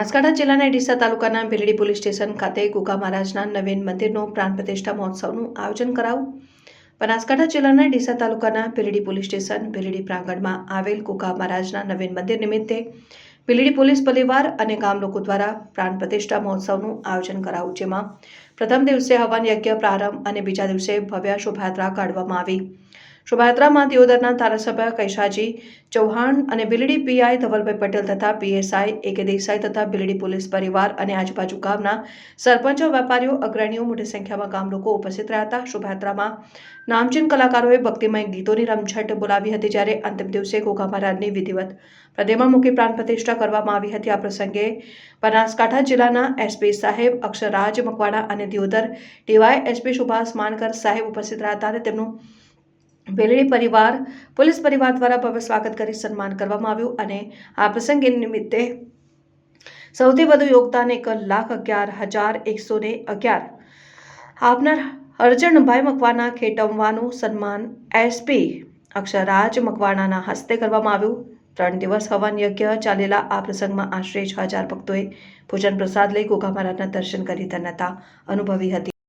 બનાસકાંઠા જિલ્લાના ડીસા તાલુકાના Bhildi police station ખાતે ગુગા મહારાજના નવીન મંદિરનો પ્રાણ પ્રતિષ્ઠા મહોત્સવનું આયોજન કરાવું બનાસકાંઠા જિલ્લાના ડીસા તાલુકાના ભીલડી પોલીસ સ્ટેશન ભીલડી પ્રાંગણમાં આવેલ ગુગા મહારાજના નવીન મંદિર નિમિત્તે ભીલડી પોલીસ પરિવાર અને ગામ લોકો દ્વારા પ્રાણ પ્રતિષ્ઠા મહોત્સવનું આયોજન કરાયું, જેમાં પ્રથમ દિવસે હવન યજ્ઞ પ્રારંભ અને બીજા દિવસે ભવ્ય શોભાયાત્રા કાઢવામાં આવી. શોભાયાત્રામાં દિયોદરના ધારાસભ્ય કૈશાજી ચૌહાણ અને બિલડી પીઆઈ ધવલભાઈ પટેલ તથા પીએસઆઈ એકે દેસાઈ તથા બિલડી પોલીસ પરિવાર અને આજુબાજુ ગામના સરપંચો, વેપારીઓ, અગ્રણીઓ મોટી સંખ્યામાં ગામ લોકો ઉપસ્થિત રહ્યા હતા. શોભાયાત્રામાં નામચીન કલાકારોએ ભક્તિમય ગીતોની રમઝટ બોલાવી હતી જ્યારે અંતિમ દિવસે ગોગા મહારાજની વિધિવત પ્રતિમા મૂકી પ્રાણ પ્રતિષ્ઠા કરવામાં આવી હતી. આ પ્રસંગે બનાસકાંઠા જિલ્લાના એસપી સાહેબ અક્ષરરાજ મકવાણા અને દિયોદર ડીવાય એસપી સુભાષ માનકર સાહેબ ઉપસ્થિત રહ્યા હતા અને તેમનું ભેલડી પરિવાર, પોલીસ પરિવાર દ્વારા ભવ્ય સ્વાગત કરી સન્માન કરવામાં આવ્યું અને આ પ્રસંગે નિમિત્તે સૌથી વધુ યોગદાન એક લાખ અગિયાર હજાર એકસો ને અગિયાર. આપનાર અર્જણભાઈ મકવાના ખેટમવાનું સન્માન એસપી અક્ષરરાજ મકવાણાના હસ્તે કરવામાં આવ્યું. ત્રણ દિવસ હવન યજ્ઞ ચાલેલા આ પ્રસંગમાં આશરે છ હજાર ભક્તોએ ભોજન પ્રસાદ લઈ ગોગા મહારાજના દર્શન કરી ધન્યતા અનુભવી હતી.